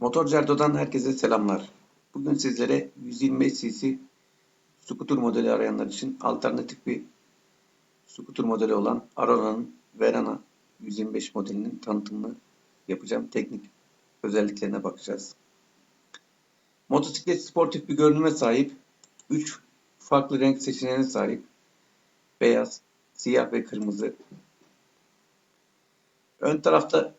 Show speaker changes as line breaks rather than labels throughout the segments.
Motorcu Erdo'dan herkese selamlar. Bugün sizlere 125 cc skuter modeli arayanlar için alternatif bir skuter modeli olan Arona'nın Verana 125 modelinin tanıtımını yapacağım. Teknik özelliklerine bakacağız. Motosiklet sportif bir görünüme sahip. 3 farklı renk seçeneğine sahip. Beyaz, siyah ve kırmızı. Ön tarafta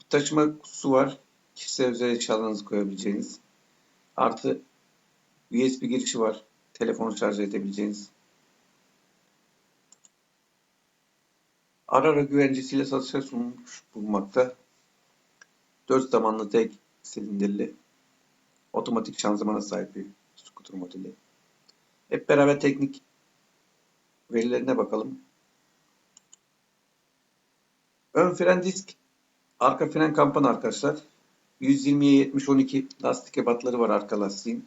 bir taşıma kutusu var. Kişisel özel eşyalarınızı koyabileceğiniz. Artı USB girişi var. Telefonu şarj edebileceğiniz. Ara ara güvencesiyle satışa sunulmuş bulunmakta. 4 zamanlı tek silindirli otomatik şanzımana sahip bir scooter modeli. Hep beraber teknik verilerine bakalım. Ön fren disk, arka fren kampana arkadaşlar. 120'ye 70 12 lastik ebatları var arka lastiğin.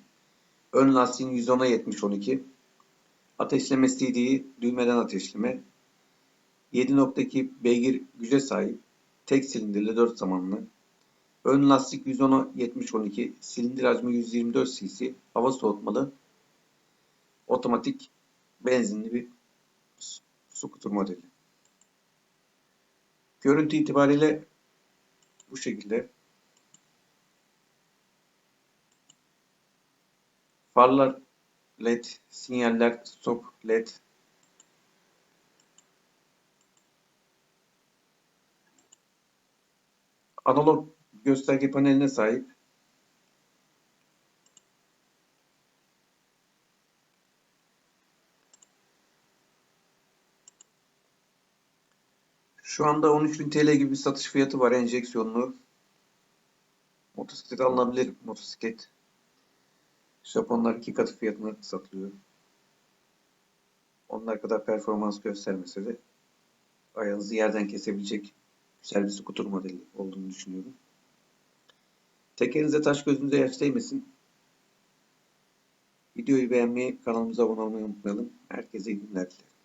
Ön lastiğin 110'a 70 12. Ateşleme CD düğmeden ateşleme. 7.2 beygir güce sahip. Tek silindirli 4 zamanlı. Ön lastik 110'a 70 12. Silindir hacmi 124 cc. Hava soğutmalı. Otomatik benzinli bir scooter modeli. Görüntü itibariyle bu şekilde. Farlar LED, sinyaller stop LED. Analog gösterge paneline sahip. Şu anda 13.000 TL gibi bir satış fiyatı var enjeksiyonlu. Motosiklet alınabilir motosiklet. Japonlar iki katı fiyatına satılıyor. Onlar kadar performans göstermese de ayağınızı yerden kesebilecek güzel bir skuter modeli olduğunu düşünüyorum. Tekerinize taş gözünüze yaş değmesin. Videoyu beğenmeyi, kanalımıza abone olmayı unutmayalım. Herkese iyi günler dilerim.